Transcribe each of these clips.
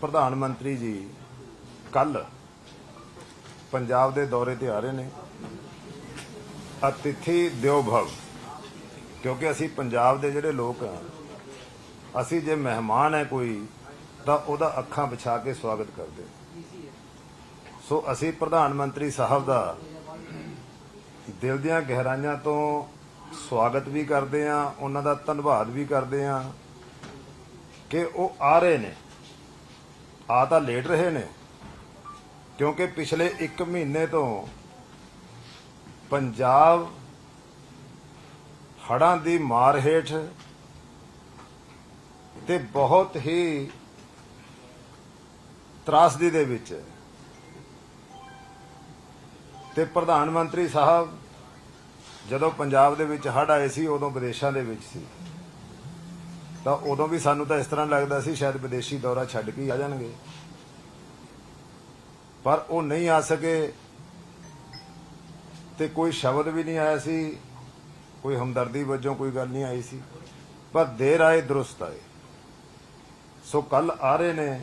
ਪ੍ਰਧਾਨ ਮੰਤਰੀ ਜੀ ਕੱਲ ਪੰਜਾਬ ਦੇ ਦੌਰੇ ਤੇ ਆ ਰਹੇ ਨੇ। ਅਤਿਥੀ ਦਿਓ ਭਵ ਕਿਉਂਕਿ ਅਸੀਂ ਪੰਜਾਬ ਦੇ ਜਿਹੜੇ ਲੋਕ ਆ, ਅਸੀਂ ਜੇ ਮਹਿਮਾਨ ਹੈ ਕੋਈ, ਤਾਂ ਉਹਦਾ ਅੱਖਾਂ ਵਿਛਾ ਕੇ ਸਵਾਗਤ ਕਰਦੇ। ਸੋ ਅਸੀਂ ਪ੍ਰਧਾਨ ਮੰਤਰੀ ਸਾਹਿਬ ਦਾ ਦਿਲ ਦੀਆਂ ਗਹਿਰਾਈਆਂ ਤੋਂ ਸਵਾਗਤ ਵੀ ਕਰਦੇ ਆ ਉਹਨਾਂ ਦਾ ਧੰਨਵਾਦ ਵੀ ਕਰਦੇ ਆ ਕਿ ਉਹ ਆ ਰਹੇ ਨੇ। ਆ ਤਾਂ ਲੇਟ ਰਹੇ ਨੇ। ਕਿਉਂਕਿ ਪਿਛਲੇ 1 ਮਹੀਨੇ ਤੋਂ ਪੰਜਾਬ ਹੜਾਂ ਦੀ ਮਾਰ ਹੇਠ ਤੇ ਬਹੁਤ ਹੀ ਤਰਾਸਦੀ ਦੇ ਵਿੱਚ ਤੇ ਪ੍ਰਧਾਨ ਮੰਤਰੀ ਸਾਹਿਬ ਜਦੋਂ ਪੰਜਾਬ ਦੇ ਵਿੱਚ ਹੜ ਆਏ ਸੀ, ਉਦੋਂ ਵਿਦੇਸ਼ਾਂ ਦੇ ਵਿੱਚ ਸੀ। ਤਾਂ ਉਦੋਂ ਵੀ ਸਾਨੂੰ ਤਾਂ ਇਸ ਤਰ੍ਹਾਂ ਲੱਗਦਾ ਸੀ ਸ਼ਾਇਦ ਵਿਦੇਸ਼ੀ ਦੌਰਾ ਛੱਡ ਕੇ ਆ ਜਾਣਗੇ। ਪਰ ਉਹ ਨਹੀਂ ਆ ਸਕੇ ਤੇ ਕੋਈ ਸ਼ਬਦ ਵੀ ਨਹੀਂ ਆਇਆ ਸੀ, ਕੋਈ ਹਮਦਰਦੀ ਵਜੋਂ ਕੋਈ ਗੱਲ ਨਹੀਂ ਆਈ ਸੀ। ਪਰ ਦੇਰ ਆਏ, ਦਰੁਸਤ ਆਏ। ਸੋ ਕੱਲ ਆ ਰਹੇ ਨੇ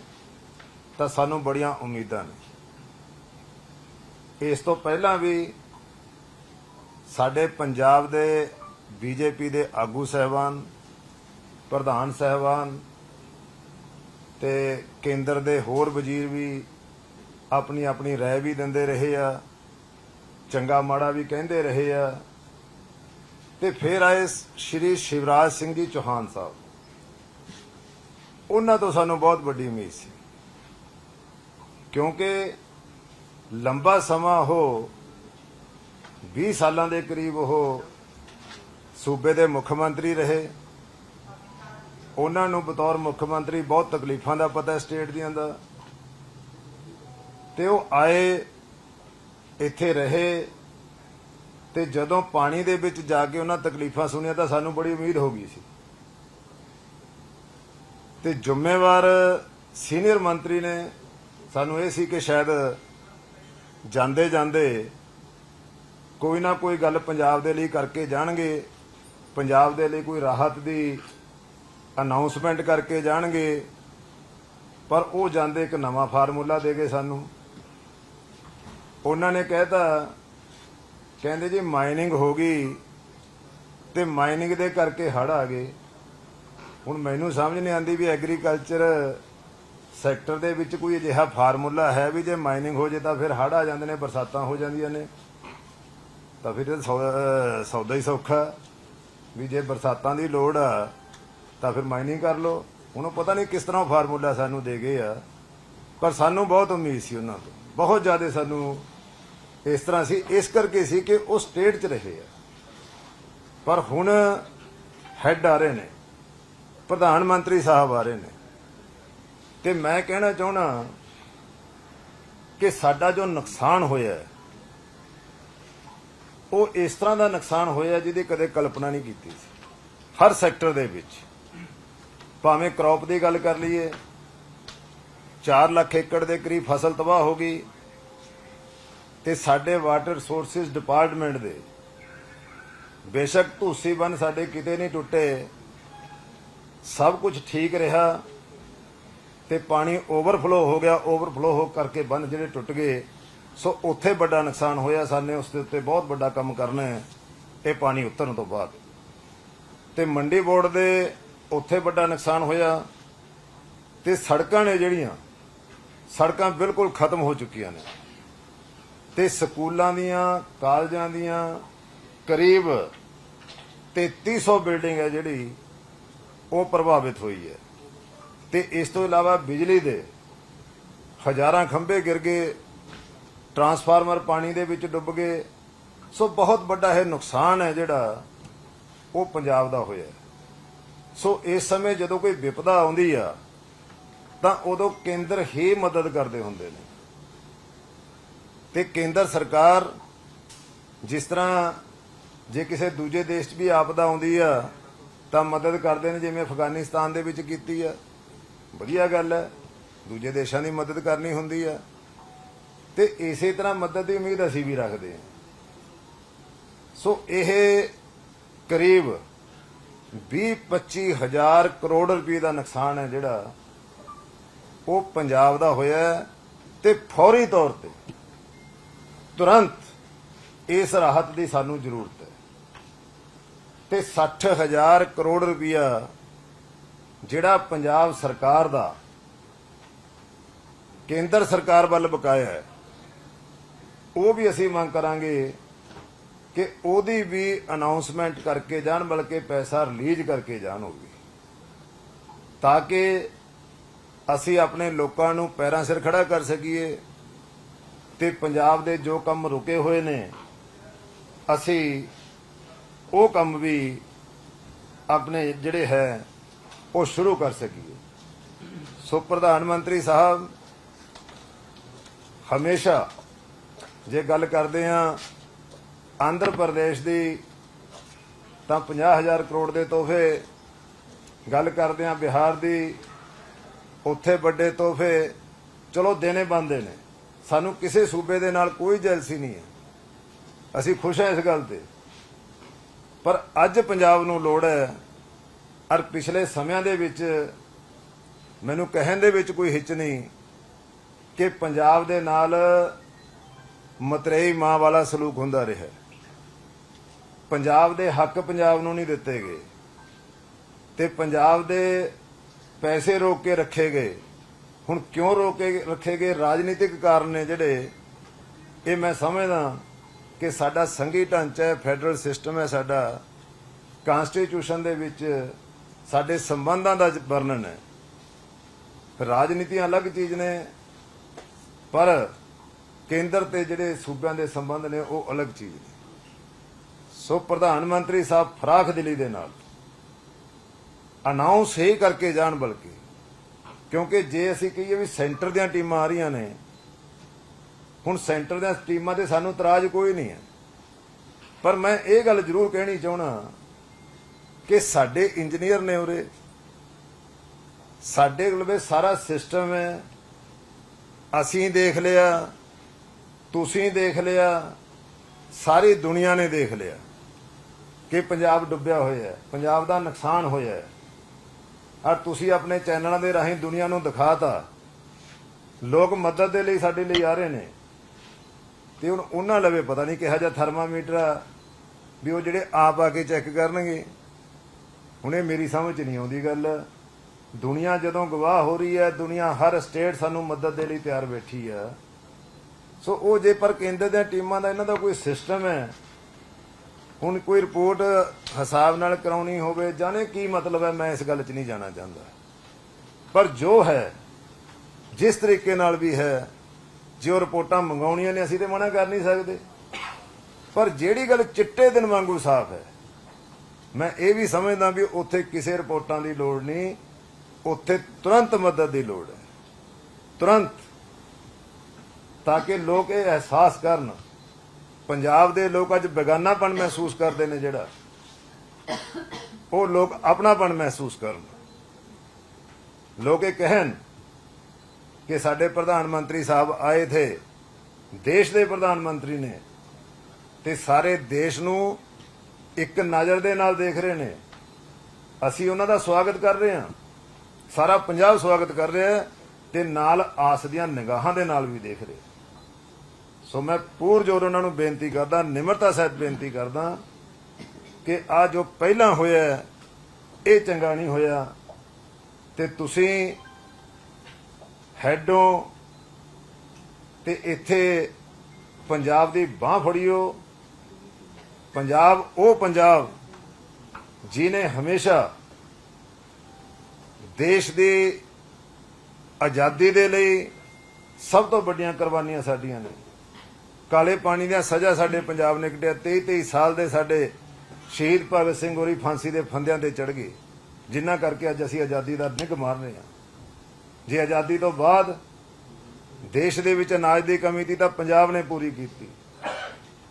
ਤਾਂ ਸਾਨੂੰ ਬੜੀਆਂ ਉਮੀਦਾਂ ਨੇ। ਇਸ ਤੋਂ ਪਹਿਲਾਂ ਵੀ ਸਾਡੇ ਪੰਜਾਬ ਦੇ ਬੀਜੇਪੀ ਦੇ ਆਗੂ ਸਹਿਬਾਨ ਪ੍ਰਧਾਨ ਸਹਿਬਾਨ ਤੇ ਕੇਂਦਰ ਦੇ ਹੋਰ ਵਜ਼ੀਰ ਵੀ ਆਪਣੀ ਆਪਣੀ ਰਾਏ ਵੀ ਦਿੰਦੇ ਰਹੇ ਆ, ਚੰਗਾ ਮਾੜਾ ਵੀ ਕਹਿੰਦੇ ਰਹੇ ਆ। ਤੇ ਫਿਰ ਆਏ ਸ਼੍ਰੀ ਸ਼ਿਵਰਾਜ ਸਿੰਘ ਜੀ ਚੌਹਾਨ ਸਾਹਿਬ। ਉਹਨਾਂ ਤੋਂ ਸਾਨੂੰ ਬਹੁਤ ਵੱਡੀ ਉਮੀਦ ਸੀ। ਕਿਉਂਕਿ ਲੰਬਾ ਸਮਾਂ ਉਹ 20 ਸਾਲਾਂ ਦੇ ਕਰੀਬ ਉਹ ਸੂਬੇ ਦੇ ਮੁੱਖ ਮੰਤਰੀ ਰਹੇ। ਉਹਨਾਂ ਨੂੰ ਬਤੌਰ ਮੁੱਖ ਮੰਤਰੀ ਬਹੁਤ ਤਕਲੀਫਾਂ ਦਾ ਪਤਾ ਹੈ ਸਟੇਟ ਦੀਆਂ ਦਾ। ਤੇ ਉਹ ਆਏ, ਇੱਥੇ ਰਹੇ ਤੇ ਜਦੋਂ ਪਾਣੀ ਦੇ ਵਿੱਚ ਜਾ ਕੇ ਉਹਨਾਂ ਤਕਲੀਫਾਂ ਸੁਣੀਆਂ ਤਾਂ ਸਾਨੂੰ ਬੜੀ ਉਮੀਦ ਹੋ ਗਈ ਸੀ। ਤੇ ਜ਼ਿੰਮੇਵਾਰ ਸੀਨੀਅਰ ਮੰਤਰੀ ਨੇ ਸਾਨੂੰ ਇਹ ਸੀ ਕਿ ਸ਼ਾਇਦ ਜਾਂਦੇ ਜਾਂਦੇ ਕੋਈ ਨਾ ਕੋਈ ਗੱਲ ਪੰਜਾਬ ਦੇ ਲਈ ਕਰਕੇ ਜਾਣਗੇ, ਪੰਜਾਬ ਦੇ ਲਈ ਕੋਈ ਰਾਹਤ ਦੀ ਅਨਾਉਂਸਮੈਂਟ ਕਰਕੇ ਜਾਣਗੇ। ਪਰ ਉਹ ਜਾਂਦੇ ਇੱਕ ਨਵਾਂ ਫਾਰਮੂਲਾ ਦੇ ਗਏ ਸਾਨੂੰ। ਉਹਨਾਂ ਨੇ ਕਹਿਤਾ, ਕਹਿੰਦੇ ਜੀ ਮਾਈਨਿੰਗ ਹੋ ਗਈ, ਤੇ ਮਾਈਨਿੰਗ ਦੇ ਕਰਕੇ ਹੜ ਆ ਗਏ। ਹੁਣ ਮੈਨੂੰ ਸਮਝ ਨਹੀਂ ਆਉਂਦੀ ਵੀ ਐਗਰੀਕਲਚਰ ਸੈਕਟਰ ਦੇ ਵਿੱਚ ਕੋਈ ਅਜਿਹਾ ਫਾਰਮੂਲਾ ਹੈ ਵੀ ਜੇ ਮਾਈਨਿੰਗ ਹੋ ਜੇ ਤਾਂ ਫਿਰ ਹੜ ਆ ਜਾਂਦੇ ਨੇ, ਬਰਸਾਤਾਂ ਹੋ ਜਾਂਦੀਆਂ ਨੇ। ਤਾਂ ਫਿਰ ਸੌ- ਸੌਦਾ ਹੀ ਸੌਖਾ। ਵੀ ਜੇ ਬਰਸਾਤਾਂ ਦੀ ਲੋੜ ਆ ਤਾਂ ਫਿਰ ਮਾਈਨਿੰਗ ਕਰ ਲਓ। ਉਹਨੂੰ ਪਤਾ ਨਹੀਂ ਕਿਸ ਤਰ੍ਹਾਂ ਫਾਰਮੂਲਾ ਸਾਨੂੰ ਦੇ ਗਏ ਆ। ਪਰ ਸਾਨੂੰ ਬਹੁਤ ਉਮੀਦ ਸੀ ਉਹਨਾਂ ਤੋਂ। ਬਹੁਤ ਜ਼ਿਆਦਾ ਸਾਨੂੰ ਇਸ ਤਰ੍ਹਾਂ ਸੀ, ਇਸ ਕਰਕੇ ਸੀ ਕਿ ਉਹ ਸਟੇਟ 'ਚ ਰਹੇ ਆ। ਪਰ ਹੁਣ ਹੈੱਡ ਆ ਰਹੇ ਨੇ। ਪ੍ਰਧਾਨ ਮੰਤਰੀ ਸਾਹਿਬ ਆ ਰਹੇ ਨੇ। ਤੇ ਮੈਂ ਕਹਿਣਾ ਚਾਹਣਾ ਕਿ ਸਾਡਾ ਜੋ ਨੁਕਸਾਨ ਹੋਇਆ ਉਹ ਇਸ ਤਰ੍ਹਾਂ ਦਾ ਨੁਕਸਾਨ ਹੋਇਆ ਜਿਹਦੀ ਕਦੇ ਕਲਪਨਾ ਨਹੀਂ ਕੀਤੀ ਸੀ। ਹਰ ਸੈਕਟਰ ਦੇ ਵਿੱਚ। ਭਾਵੇਂ ਕ੍ਰੌਪ ਦੀ ਗੱਲ ਕਰ ਲਈਏ 4 ਲੱਖ ਏਕੜ ਦੇ ਕਰੀਬ ਫਸਲ ਤਬਾਹ ਹੋ ਗਈ ਤੇ ਸਾਡੇ ਵਾਟਰ ਰਿਸੋਰਸਿਸ ਡਿਪਾਰਟਮੈਂਟ ਦੇ ਬੇਸ਼ੱਕ ਧੂਸੀ ਬੰਨ ਸਾਡੇ ਕਿਤੇ ਨਹੀਂ ਟੁੱਟੇ, ਸਭ ਕੁਝ ਠੀਕ ਰਿਹਾ ਤੇ ਪਾਣੀ ਓਵਰਫਲੋ ਹੋ ਗਿਆ ਓਵਰਫਲੋ ਹੋ ਕਰਕੇ ਬੰਨ ਜਿਹੜੇ ਟੁੱਟ ਗਏ, ਸੋ ਉੱਥੇ ਵੱਡਾ ਨੁਕਸਾਨ ਹੋਇਆ ਸਾਨੇ, ਉਸ ਦੇ ਉੱਤੇ ਬਹੁਤ ਵੱਡਾ ਕੰਮ ਕਰਨਾ ਹੈ, ਇਹ ਪਾਣੀ ਉਤਰਨ ਤੋਂ ਬਾਅਦ। ਤੇ ਮੰਡੀ ਬੋਰਡ ਦੇ ਉੱਥੇ ਵੱਡਾ ਨੁਕਸਾਨ ਹੋਇਆ ਤੇ ਸੜਕਾਂ ਨੇ ਜਿਹੜੀਆਂ, ਸੜਕਾਂ ਬਿਲਕੁਲ ਖਤਮ ਹੋ ਚੁੱਕੀਆਂ ਨੇ। ਤੇ ਸਕੂਲਾਂ ਦੀਆਂ, ਕਾਲਜਾਂ ਦੀਆਂ ਕਰੀਬ 3300 ਬਿਲਡਿੰਗ ਹੈ ਜਿਹੜੀ, ਉਹ ਪ੍ਰਭਾਵਿਤ ਹੋਈ ਹੈ। ਤੇ ਇਸ ਤੋਂ ਇਲਾਵਾ ਬਿਜਲੀ ਦੇ ਹਜ਼ਾਰਾਂ ਖੰਭੇ ਗਿਰ ਗਏ, ਟਰਾਂਸਫਾਰਮਰ ਪਾਣੀ ਦੇ ਵਿੱਚ ਡੁੱਬ ਗਏ। ਸੋ ਬਹੁਤ ਵੱਡਾ ਇਹ ਨੁਕਸਾਨ ਹੈ ਜਿਹੜਾ ਉਹ ਪੰਜਾਬ ਦਾ ਹੋਇਆ ਸੋ ਇਸ ਸਮੇਂ ਜਦੋਂ ਕੋਈ ਵਿਪਦਾ ਆਉਂਦੀ ਆ, ਤਾਂ ਉਦੋਂ ਕੇਂਦਰ ਹੀ ਮਦਦ ਕਰਦੇ ਹੁੰਦੇ ਨੇ। ਤੇ ਕੇਂਦਰ ਸਰਕਾਰ ਜਿਸ ਤਰ੍ਹਾਂ ਜੇ ਕਿਸੇ ਦੂਜੇ ਦੇਸ਼ 'ਚ ਵੀ ਆਪਦਾ ਆਉਂਦੀ ਆ, ਤਾਂ ਮਦਦ ਕਰਦੇ ਨੇ, ਜਿਵੇਂ ਅਫਗਾਨਿਸਤਾਨ ਦੇ ਵਿੱਚ ਕੀਤੀ ਆ। ਵਧੀਆ ਗੱਲ ਹੈ ਦੂਜੇ ਦੇਸ਼ਾਂ ਦੀ ਮਦਦ ਕਰਨੀ ਹੁੰਦੀ ਆ। ਤੇ ਇਸੇ ਤਰ੍ਹਾਂ ਮਦਦ ਦੀ ਉਮੀਦ ਅਸੀਂ ਵੀ ਰੱਖਦੇ ਹਾਂ ਸੋ ਇਹ ਕਰੀਬ 20 25 ਹਜ਼ਾਰ ਕਰੋੜ ਰੁਪਏ ਦਾ ਨੁਕਸਾਨ ਹੈ ਜਿਹੜਾ। ਉਹ ਪੰਜਾਬ ਦਾ ਹੋਇਆ ਤੇ ਫੌਰੀ ਤੌਰ ਤੇ ਤੁਰੰਤ ਇਸ ਰਾਹਤ ਦੀ ਸਾਨੂੰ ਜ਼ਰੂਰਤ ਹੈ। ਤੇ 60000 ਕਰੋੜ ਰੁਪਇਆ ਜਿਹੜਾ ਪੰਜਾਬ ਸਰਕਾਰ ਦਾ, ਕੇਂਦਰ ਸਰਕਾਰ ਵੱਲ ਬਕਾਇਆ ਹੈ, ਉਹ ਵੀ ਅਸੀਂ ਮੰਗ ਕਰਾਂਗੇ ਕਿ ਉਹਦੀ ਵੀ ਅਨਾਉਂਸਮੈਂਟ ਕਰਕੇ ਜਾਣ, ਬਲਕਿ ਪੈਸਾ ਰਿਲੀਜ਼ ਕਰਕੇ ਜਾਣ ਉਹ ਵੀ। ਤਾਂ ਕਿ ਅਸੀਂ ਆਪਣੇ ਲੋਕਾਂ ਨੂੰ ਪੈਰਾਂ ਸਿਰ ਖੜਾ ਕਰ ਸਕੀਏ ਤੇ ਪੰਜਾਬ ਦੇ ਜੋ ਕੰਮ ਰੁਕੇ ਹੋਏ ਨੇ, ਅਸੀਂ ਉਹ ਕੰਮ ਵੀ ਆਪਣੇ ਜਿਹੜੇ ਹੈ, ਉਹ ਸ਼ੁਰੂ ਕਰ ਸਕੀਏ। ਸੋ ਪ੍ਰਧਾਨ ਮੰਤਰੀ ਸਾਹਿਬ, ਹਮੇਸ਼ਾ ਜੇ ਗੱਲ ਕਰਦੇ ਆ ਆਂਧਰ ਪ੍ਰਦੇਸ਼ ਦੀ ਤਾਂ 50000 ਕਰੋੜ ਦੇ ਤੋਹਫੇ ਗੱਲ ਕਰਦੇ ਆ ਬਿਹਾਰ ਦੀ ਉੱਥੇ ਵੱਡੇ ਤੋਹਫੇ, ਚਲੋ ਦੇਣੇ ਬੰਦੇ ਨੇ। ਸਾਨੂੰ ਕਿਸੇ ਸੂਬੇ ਦੇ ਨਾਲ ਕੋਈ ਜੈਲਸੀ ਨਹੀਂ ਹੈ। ਅਸੀਂ ਖੁਸ਼ ਹਾਂ ਇਸ ਗੱਲ ਤੇ। ਪਰ ਅੱਜ ਪੰਜਾਬ ਨੂੰ ਲੋੜ ਹੈ ਔਰ ਪਿਛਲੇ ਸਮਿਆਂ ਦੇ ਵਿੱਚ ਮੈਨੂੰ ਕਹਿਣ ਦੇ ਵਿੱਚ ਕੋਈ ਹਿੱਚ ਨਹੀਂ ਕਿ ਪੰਜਾਬ ਦੇ ਨਾਲ ਮਤਰੇਈ ਮਾਂ ਵਾਲਾ ਸਲੂਕ ਹੁੰਦਾ ਰਿਹਾ। ਪੰਜਾਬ ਦੇ ਹੱਕ ਪੰਜਾਬ ਨੂੰ ਨਹੀਂ ਦਿੱਤੇ ਗਏ ਤੇ ਪੰਜਾਬ ਦੇ ਪੈਸੇ ਰੋਕ ਕੇ ਰੱਖੇ ਗਏ। ਹੁਣ ਕਿਉਂ ਰੋਕ ਕੇ ਰੱਖੇ ਗਏ? ਰਾਜਨੀਤਿਕ ਕਾਰਨ ਨੇ ਜਿਹੜੇ। ਇਹ ਮੈਂ ਸਮਝਦਾ ਕਿ ਸਾਡਾ ਸੰਘੀ ਢਾਂਚਾ ਹੈ, ਫੈਡਰਲ ਸਿਸਟਮ ਹੈ ਸਾਡਾ। ਕਨਸਟੀਟਿਊਸ਼ਨ ਦੇ ਵਿੱਚ ਸਾਡੇ ਸੰਬੰਧਾਂ ਦਾ ਵਰਣਨ ਹੈ। ਰਾਜਨੀਤੀਆਂ ਅਲੱਗ ਚੀਜ਼ ਨੇ, ਪਰ ਕੇਂਦਰ ਤੇ ਜਿਹੜੇ ਸੂਬਿਆਂ ਦੇ ਸੰਬੰਧ ਨੇ, ਉਹ ਅਲੱਗ ਚੀਜ਼ ਨੇ। ਸੋ ਪ੍ਰਧਾਨ ਮੰਤਰੀ ਸਾਹਿਬ ਫਰਾਖ ਦਿਲੀ ਦੇ ਨਾਲ। ਅਨਾਉਂਸ ਹੀ ਕਰਕੇ ਜਾਣ ਬਲਕਿ, ਕਿਉਂਕਿ ਜੇ ਅਸੀਂ ਕਹੀਏ ਵੀ ਸੈਂਟਰ ਦੀਆਂ ਟੀਮਾਂ ਆ ਰਹੀਆਂ ਨੇ, ਹੁਣ ਸੈਂਟਰ ਦੀਆਂ ਟੀਮਾਂ ਤੇ ਸਾਨੂੰ ਤਰਾਜ ਕੋਈ ਨਹੀਂ ਹੈ। ਪਰ ਮੈਂ ਇਹ ਗੱਲ ਜ਼ਰੂਰ ਕਹਿਣੀ ਚਾਹਣਾ ਕਿ ਸਾਡੇ ਇੰਜੀਨੀਅਰ ਨੇ ਉਰੇ, ਸਾਡੇ ਕੋਲ ਸਾਰਾ ਸਿਸਟਮ ਹੈ। ਅਸੀਂ ਦੇਖ ਲਿਆ, ਤੁਸੀਂ ਦੇਖ ਲਿਆ, ਸਾਰੀ ਦੁਨੀਆ ਨੇ ਦੇਖ ਲਿਆ। ਕਿ ਪੰਜਾਬ ਡੁੱਬਿਆ ਹੋਇਆ ਹੈ, ਪੰਜਾਬ ਦਾ ਨੁਕਸਾਨ ਹੋਇਆ ਹੈ। ਔਰ ਤੁਸੀਂ ਆਪਣੇ ਚੈਨਲਾਂ ਦੇ ਰਾਹੀਂ ਦੁਨੀਆ ਨੂੰ ਦਿਖਾਤਾ। ਲੋਕ ਮਦਦ ਦੇ ਲਈ ਸਾਡੇ ਲਈ ਆ ਰਹੇ ਨੇ। ਤੇ ਹੁਣ ਉਹਨਾਂ ਲਵੇ, ਪਤਾ ਨਹੀਂ ਕਿਹਾ ਜਿਹਾ ਥਰਮਾਮੀਟਰ ਆ ਵੀ ਉਹ ਜਿਹੜੇ ਆਪ ਆ ਕੇ ਚੈੱਕ ਕਰਨਗੇ। ਹੁਣ ਇਹ ਮੇਰੀ ਸਮਝ 'ਚ ਨਹੀਂ ਆਉਂਦੀ ਗੱਲ। ਦੁਨੀਆ ਜਦੋਂ ਗਵਾਹ ਹੋ ਰਹੀ ਹੈ, ਦੁਨੀਆ ਹਰ ਸਟੇਟ ਸਾਨੂੰ ਮਦਦ ਦੇ ਲਈ ਤਿਆਰ ਬੈਠੀ ਆ। ਸੋ ਉਹ ਜੇ ਪਰ ਕੇਂਦਰ ਦੀਆਂ ਟੀਮਾਂ ਦਾ ਇਹਨਾਂ ਦਾ ਕੋਈ ਸਿਸਟਮ ਹੈ ਹੁਣ ਕੋਈ ਰਿਪੋਰਟ ਹਿਸਾਬ ਨਾਲ ਕਰਾਉਣੀ ਹੋਵੇ, ਜਾਣੇ ਕੀ ਮਤਲਬ ਹੈ, ਮੈਂ ਇਸ ਗੱਲ 'ਚ ਨਹੀਂ ਜਾਣਾ ਚਾਹੁੰਦਾ। ਪਰ ਜੋ ਹੈ, ਜਿਸ ਤਰੀਕੇ ਨਾਲ ਵੀ ਹੈ, ਜੇ ਉਹ ਰਿਪੋਰਟਾਂ ਮੰਗਾਉਣੀਆਂ ਨੇ, ਅਸੀਂ ਤੇ ਮਨਾ ਕਰ ਨਹੀਂ ਸਕਦੇ। ਪਰ ਜਿਹੜੀ ਗੱਲ ਚਿੱਟੇ ਦਿਨ ਵਾਂਗੂ ਸਾਫ਼ ਹੈ, ਮੈਂ ਇਹ ਵੀ ਸਮਝਦਾ ਵੀ ਉੱਥੇ ਕਿਸੇ ਰਿਪੋਰਟਾਂ ਦੀ ਲੋੜ ਨਹੀਂ, ਉੱਥੇ ਤੁਰੰਤ ਮਦਦ ਦੀ ਲੋੜ ਹੈ। ਤੁਰੰਤ। ਤਾਂ ਕਿ ਲੋਕ ਇਹ ਅਹਿਸਾਸ ਕਰਨ ਪੰਜਾਬ ਦੇ ਲੋਕ ਅੱਜ ਬੇਗਾਨਾਪਣ ਮਹਿਸੂਸ ਕਰਦੇ ਨੇ ਜਿਹੜਾ। ਉਹ ਲੋਕ ਆਪਣਾਪਣ ਮਹਿਸੂਸ ਕਰਨ। ਲੋਕ ਇਹ ਕਹਿਣ ਕਿ ਸਾਡੇ ਪ੍ਰਧਾਨ ਮੰਤਰੀ ਸਾਹਿਬ ਆਏ ਥੇ, ਦੇਸ਼ ਦੇ ਪ੍ਰਧਾਨ ਮੰਤਰੀ ਨੇ ਤੇ ਸਾਰੇ ਦੇਸ਼ ਨੂੰ ਇੱਕ ਨਜ਼ਰ ਦੇ ਨਾਲ ਦੇਖ ਰਹੇ ਨੇ। ਅਸੀਂ ਉਹਨਾਂ ਦਾ ਸਵਾਗਤ ਕਰ ਰਹੇ ਹਾਂ। ਸਾਰਾ ਪੰਜਾਬ ਸਵਾਗਤ ਕਰ ਰਿਹਾ ਹੈ ਤੇ ਨਾਲ ਆਸ ਦੀਆਂ ਨਿਗਾਹਾਂ ਦੇ ਨਾਲ ਵੀ ਦੇਖ ਰਿਹਾ। ਸੋ ਮੈਂ ਪੂਰ ਜੋਰ ਉਹਨਾਂ ਨੂੰ ਬੇਨਤੀ ਕਰਦਾ, ਨਿਮਰਤਾ ਸਹਿਤ ਬੇਨਤੀ ਕਰਦਾ ਕਿ ਆ ਜੋ ਪਹਿਲਾਂ ਹੋਇਆ ਇਹ ਚੰਗਾ ਨਹੀਂ ਹੋਇਆ ਤੇ ਤੁਸੀਂ ਹੈਡੋਂ ਤੇ ਇੱਥੇ ਪੰਜਾਬ ਦੀ ਬਾਹ ਫੜਿਓ। ਪੰਜਾਬ, ਉਹ ਪੰਜਾਬ ਜਿਨੇ ਹਮੇਸ਼ਾ ਦੇਸ਼ ਦੀ ਆਜ਼ਾਦੀ ਦੇ ਲਈ ਸਭ ਤੋਂ ਵੱਡੀਆਂ ਕੁਰਬਾਨੀਆਂ ਸਾਡੀਆਂ ਨੇ। ਕਾਲੇ ਪਾਣੀ ਦੀਆਂ ਸਜ਼ਾ ਸਾਡੇ ਪੰਜਾਬ ਨੇ ਕੱਟਿਆ 23 23 ਸਾਲ ਦੇ ਸਾਡੇ ਸ਼ਹੀਦ ਭਗਤ ਸਿੰਘ ਹੋਰੀ ਫਾਂਸੀ ਦੇ ਫੰਦਿਆਂ ਤੇ ਚੜ ਗਏ। ਜਿਨ੍ਹਾਂ ਕਰਕੇ ਅੱਜ ਅਸੀਂ ਆਜ਼ਾਦੀ ਦਾ ਨਿੱਘ ਮਾਰ ਰਹੇ ਹਾਂ। ਜੇ ਆਜ਼ਾਦੀ ਤੋਂ ਬਾਅਦ ਦੇਸ਼ ਦੇ ਵਿੱਚ ਅਨਾਜ ਦੀ ਕਮੀ ਸੀ ਤਾਂ ਪੰਜਾਬ ਨੇ ਪੂਰੀ ਕੀਤੀ।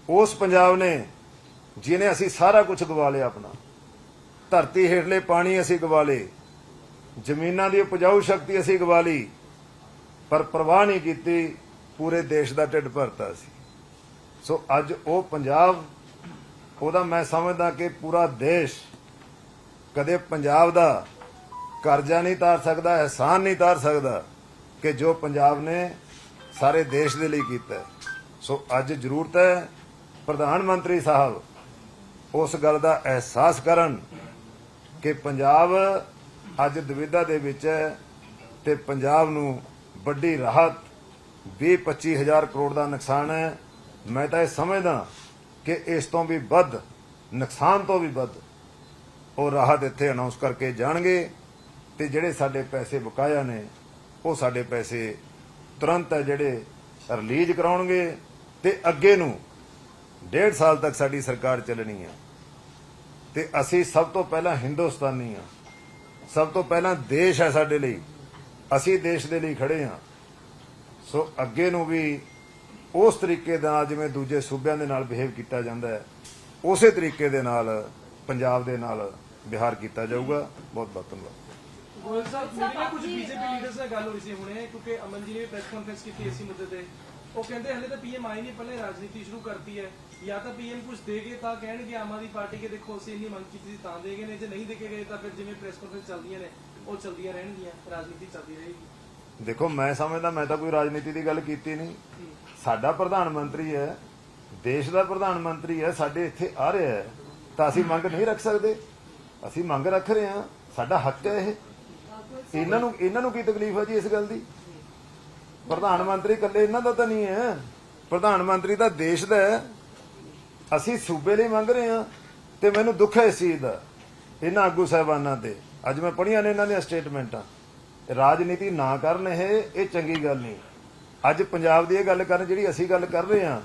ਉਸ ਪੰਜਾਬ ਨੇ ਜਿਹਨੇ ਅਸੀਂ ਸਾਰਾ ਕੁਝ ਗਵਾ ਲਿਆ ਆਪਣਾ। ਧਰਤੀ ਹੇਠਲੇ ਪਾਣੀ ਅਸੀਂ ਗਵਾ ਲਏ। ਜ਼ਮੀਨਾਂ ਦੀ ਉਪਜਾਊ ਸ਼ਕਤੀ ਅਸੀਂ ਗਵਾ ਲਈ। ਪਰ ਪਰਵਾਹ ਨਹੀਂ ਕੀਤੀ, ਪੂਰੇ ਦੇਸ਼ ਦਾ ਢਿੱਡ ਭਰਤਾ ਸੀ। ਸੋ ਅੱਜ ਉਹ ਪੰਜਾਬ, ਉਹਦਾ ਮੈਂ ਸਮਝਦਾ ਕਿ ਪੂਰਾ ਦੇਸ਼ ਕਦੇ ਪੰਜਾਬ ਦਾ ਕਰਜ਼ਾ ਨਹੀਂ ਤਾਰ ਸਕਦਾ, ਅਹਿਸਾਨ ਨਹੀਂ ਤਾਰ ਸਕਦਾ ਕਿ ਜੋ ਪੰਜਾਬ ਨੇ ਸਾਰੇ ਦੇਸ਼ ਦੇ ਲਈ ਕੀਤਾ। ਸੋ ਅੱਜ ਜ਼ਰੂਰਤ ਹੈ ਪ੍ਰਧਾਨ ਮੰਤਰੀ ਸਾਹਿਬ ਉਸ ਗੱਲ ਦਾ ਅਹਿਸਾਸ ਕਰਨ ਕਿ ਪੰਜਾਬ ਅੱਜ ਦੁਵਿਧਾ ਦੇ ਵਿੱਚ ਹੈ ਤੇ ਪੰਜਾਬ ਨੂੰ ਵੱਡੀ ਰਾਹਤ 20 ਹਜ਼ਾਰ ਕਰੋੜ ਦਾ ਨੁਕਸਾਨ ਹੈ। ਮੈਂ ਤਾਂ ਇਹ ਸਮਝਦਾ ਕਿ ਇਸ ਤੋਂ ਵੀ ਵੱਧ, ਨੁਕਸਾਨ ਤੋਂ ਵੀ ਵੱਧ ਉਹ ਰਾਹਤ ਇੱਥੇ ਅਨਾਉਂਸ ਕਰਕੇ ਜਾਣਗੇ ਤੇ ਜਿਹੜੇ ਸਾਡੇ ਪੈਸੇ ਬਕਾਇਆ ਨੇ, ਉਹ ਸਾਡੇ ਪੈਸੇ ਤੁਰੰਤ ਹੈ ਜਿਹੜੇ ਰਿਲੀਜ਼ ਕਰਾਉਣਗੇ ਤੇ ਅੱਗੇ ਨੂੰ ਡੇਢ ਸਾਲ ਤੱਕ ਸਾਡੀ ਸਰਕਾਰ ਚੱਲਣੀ ਹੈ ਤੇ ਅਸੀਂ ਸਭ ਤੋਂ ਪਹਿਲਾਂ ਹਿੰਦੁਸਤਾਨੀ ਆ। ਸਭ ਤੋਂ ਪਹਿਲਾਂ ਦੇਸ਼ ਹੈ ਸਾਡੇ ਲਈ। ਅਸੀਂ ਦੇਸ਼ ਦੇ ਲਈ ਖੜੇ ਹਾਂ ਸੋ ਅੱਗੇ ਨੂੰ ਵੀ ਉਸ ਤਰੀਕੇ ਦੇ ਨਾਲ ਜਿਵੇਂ ਦੂਜੇ ਸੂਬਿਆਂ ਦੇ ਨਾਲ ਬਿਹੇਵ ਕੀਤਾ ਜਾਂਦਾ ਹੈ, ਉਸੇ ਤਰੀਕੇ ਦੇ ਨਾਲ ਪੰਜਾਬ ਦੇ ਨਾਲ ਵਿਹਾਰ ਕੀਤਾ ਜਾਊਗਾ। ਬਹੁਤ ਬਹੁਤ ਧੰਨਵਾਦ। ਗੋਇਲ ਸਾਹਿਬ ਮੇਰੀ ਕੁਝ ਬੀਜੇਪੀ ਲੀਡਰਸ ਨਾਲ ਗੱਲ ਹੋਈ ਸੀ ਹੁਣੇ, ਕਿਉਂਕਿ ਅਮਨ ਜੀ ਨੇ ਵੀ ਪ੍ਰੈਸ ਕਾਨਫਰੰਸ ਕੀਤੀ ਇਸੇ ਮੁੱਦੇ ਤੇ। ਉਹ ਕਹਿੰਦੇ ਹਲੇ ਤਾਂ ਪੀਐਮ ਆਈ ਨਹੀਂ ਪਹਿਲੇ ਰਾਜਨੀਤੀ ਸ਼ੁਰੂ ਕਰਤੀ ਹੈ। ਜਾਂ ਤਾਂ ਪੀਐਮ ਕੁਝ ਦੇਗੇ ਤਾਂ ਕਹਿਣਗੇ ਆਮ ਆਦਮੀ ਪਾਰਟੀ ਕੇ ਦੇਖੋ, ਅਸੀਂ ਇੰਨੀ ਮੰਗ ਕੀਤੀ ਸੀ ਤਾਂ ਦੇਗੇ ਨੇ, ਜੇ ਨਹੀਂ ਦੇਗੇ ਗਏ ਤਾਂ ਫਿਰ ਜਿਵੇਂ ਪ੍ਰੈਸ ਕਾਨਫਰੰਸ ਚੱਲਦੀਆਂ ਨੇ, ਉਹ ਚੱਲਦੀਆਂ ਰਹਿਣਗੀਆਂ, ਰਾਜਨੀਤੀ ਚੱਲਦੀ ਰਹੇਗੀ। ਦੇਖੋ, ਮੈਂ ਸਮਝਦਾ, ਮੈਂ ਤਾਂ ਕੋਈ ਰਾਜਨੀਤੀ ਦੀ ਗੱਲ ਕੀਤੀ ਨਹੀਂ। ਸਾਡਾ ਪ੍ਰਧਾਨ ਮੰਤਰੀ ਹੈ, ਦੇਸ਼ ਦਾ ਪ੍ਰਧਾਨ ਮੰਤਰੀ ਹੈ, ਸਾਡੇ ਇੱਥੇ ਆ ਰਿਹਾ ਹੈ। ਤਾਂ ਅਸੀਂ ਮੰਗ ਨਹੀਂ ਰੱਖ ਸਕਦੇ। ਅਸੀਂ ਮੰਗ ਰੱਖ ਰਹੇ ਹਾਂ, ਸਾਡਾ ਹੱਕ ਹੈ ਇਹ। ਇਹਨਾਂ ਨੂੰ ਇਹਨਾਂ ਨੂੰ ਕੀ ਤਕਲੀਫ ਹੈ ਜੀ ਇਸ ਗੱਲ ਦੀ? ਪ੍ਰਧਾਨ ਮੰਤਰੀ ਇਕੱਲੇ ਇਹਨਾਂ ਦਾ ਤਾਂ ਨਹੀਂ ਹੈ। ਪ੍ਰਧਾਨ ਮੰਤਰੀ ਤਾਂ ਦੇਸ਼ ਦਾ ਹੈ। ਅਸੀਂ ਸੂਬੇ ਲਈ ਮੰਗ ਰਹੇ ਹਾਂ ਤੇ ਮੈਨੂੰ ਦੁੱਖ ਹੈ ਇਸ ਚੀਜ਼ ਦਾ, ਇਹਨਾਂ ਆਗੂ ਸਾਹਿਬਾਨਾਂ ਤੇ। ਅੱਜ ਮੈਂ ਪੜੀਆਂ ਨੇ ਇਹਨਾਂ ਦੀਆਂ ਸਟੇਟਮੈਂਟਾਂ। ਰਾਜਨੀਤੀ ਨਾ ਕਰਨ ਇਹ ਇਹ ਚੰਗੀ ਗੱਲ ਨਹੀਂ। ਅੱਜ ਪੰਜਾਬ ਦੀ ਇਹ ਗੱਲ ਕਰਨ ਜਿਹੜੀ ਅਸੀਂ ਗੱਲ ਕਰ ਰਹੇ ਹਾਂ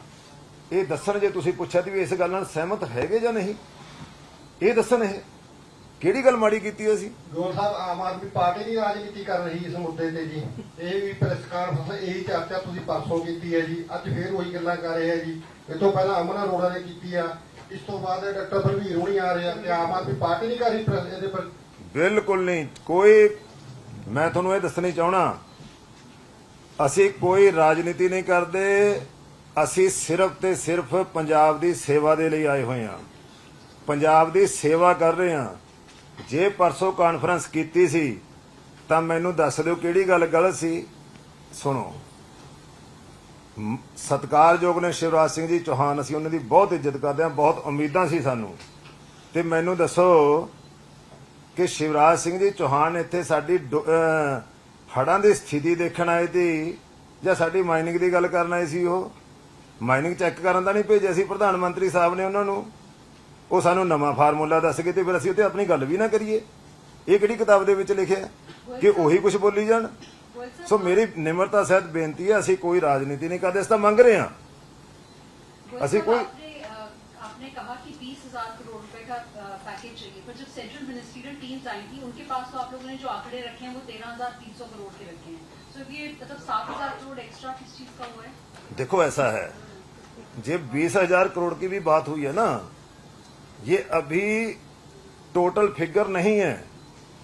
ਇਹ ਦੱਸਣ ਜੇ ਤੁਸੀਂ ਪੁੱਛਿਆ ਤੇ ਵੀ ਇਸ ਗੱਲ ਨਾਲ ਸਹਿਮਤ ਹੈਗੇ ਜਾਂ ਨਹੀਂ? ਇਹ ਦੱਸਣ ਇਹ। ਕਿਹੜੀ ਗੱਲ ਮਾੜੀ ਕੀਤੀ ਅਸੀਂ ਗੋਲ ਸਾਹਿਬ ਆਮ ਆਦਮੀ ਪਾਰਟੀ ਦੀ ਰਾਜਨੀਤੀ ਕਰ ਰਹੀ ਇਸ ਮੁੱਦੇ ਤੇ ਜੀ। ਇਹ ਵੀ ਪ੍ਰੈਸ ਕਾਨਫਰੰਸ ਇਹੀ ਚਰਚਾ ਤੁਸੀਂ ਪਰਸੋਂ ਕੀਤੀ ਹੈ ਜੀ। ਅੱਜ ਫੇਰ ਉਹੀ ਗੱਲਾਂ ਕਰ ਰਹੇ ਆ ਜੀ। ਇਹ ਤੋਂ ਪਹਿਲਾਂ ਅਮਨਾ ਅਰੋੜਾ ਨੇ ਕੀਤੀ ਆ। ਇਸ ਤੋਂ ਬਾਅਦ ਡਾਕਟਰ ਬਲਵੀਰ ਹੋਣੀ ਆ ਰਹੇ ਆ ਤੇ ਆਮ ਆਦਮੀ ਪਾਰਟੀ ਨਹੀਂ ਕਰ ਰਹੀ ਇਹਦੇ ਪਰ। ਬਿਲਕੁਲ ਨਹੀਂ। ਕੋਈ ਮੈਂ ਤੁਹਾਨੂੰ ਇਹ ਦੱਸਣੀ ਚਾਹਣਾ ਅਸੀਂ ਕੋਈ ਰਾਜਨੀਤੀ ਨਹੀਂ ਕਰਦੇ, ਅਸੀਂ ਸਿਰਫ ਤੇ ਸਿਰਫ ਪੰਜਾਬ ਦੀ ਸੇਵਾ ਦੇ ਲਈ ਆਏ ਹੋਏ ਹਾਂ। ਪੰਜਾਬ ਦੀ ਸੇਵਾ ਕਰ ਰਹੇ ਹਾਂ। ਜੇ ਪਰਸੋਂ ਕਾਨਫਰੰਸ ਕੀਤੀ ਸੀ, ਤਾਂ ਮੈਨੂੰ ਦੱਸ ਦਿਓ ਕਿਹੜੀ ਗੱਲ ਗਲਤ ਸੀ। ਸੁਣੋ, ਮ- ਸਤਿਕਾਰਯੋਗ ਨੇ ਸ਼ਿਵਰਾਜ ਸਿੰਘ ਜੀ ਚੌਹਾਨ, ਅਸੀਂ ਉਹਨਾਂ ਦੀ ਬਹੁਤ ਇੱਜ਼ਤ ਕਰਦੇ ਹਾਂ, ਬਹੁਤ ਉਮੀਦਾਂ ਸੀ ਸਾਨੂੰ। ਤੇ ਮੈਨੂੰ ਦੱਸੋ ਕਿ ਸ਼ਿਵਰਾਜ ਸਿੰਘ ਜੀ ਚੌਹਾਨ ਇੱਥੇ ਸਾਡੀ ਹੜਾਂ ਦੀ ਸਥਿਤੀ ਦੇਖਣ ਆਏ ਸੀ ਜਾਂ ਸਾਡੀ ਮਾਈਨਿੰਗ ਦੀ ਗੱਲ ਕਰਨ ਆਏ ਸੀ ਉਹ? ਮਾਈਨਿੰਗ ਚੈੱਕ ਕਰਨ ਦਾ ਨਹੀਂ ਭੇਜਿਆ ਸੀ ਪ੍ਰਧਾਨ ਮੰਤਰੀ ਸਾਹਿਬ ਨੇ ਉਹਨਾਂ ਨੂੰ? ਉਹ ਸਾਨੂੰ ਨਵਾਂ ਫਾਰਮੂਲਾ ਦੱਸ ਗਏ ਤੇ ਫਿਰ ਅਸੀਂ ਉੱਤੇ ਆਪਣੀ ਗੱਲ ਵੀ ਨਾ ਕਰੀਏ। ਇਹ ਕਿਹੜੀ ਕਿਤਾਬ ਦੇ ਵਿੱਚ ਲਿਖਿਆ ਕਿ ਉਹੀ ਕੁਝ ਬੋਲੀ ਜਾਣ? ਸੋ ਮੇਰੀ ਨਿਮਰਤਾ ਸਹਿਤ ਬੇਨਤੀ ਹੈ ਅਸੀਂ ਕੋਈ ਰਾਜਨੀਤੀ ਨਹੀਂ ਕਰਦੇ ਅਸੀਂ ਤਾਂ ਮੰਗ ਰਹੇ ਹਾਂ। ਅਸੀਂ ਕੋਈ ਆਪਨੇ ਕਹਾ ਕਿ करोड़ का पैकेज चाहिए। पर जब सेंट्रल मिनिस्ट्रियल टीम्स आई थी, उनके पास तो आप लोगों ने जो आंकड़े रखे हैं, वो तेरह हज़ार तीन सौ करोड़ के रखे हैं। सो ये मतलब सात हज़ार करोड़ एक्स्ट्रा किस चीज़ का हुआ है? देखो, ऐसा है। ये बीस हज़ार करोड़ की भी बात हुई है ना, ये अभी टोटल फिगर नहीं है।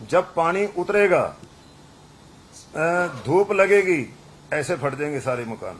जब पानी उतरेगा धूप लगेगी, ऐसे फट जाएँगे सारे मकान।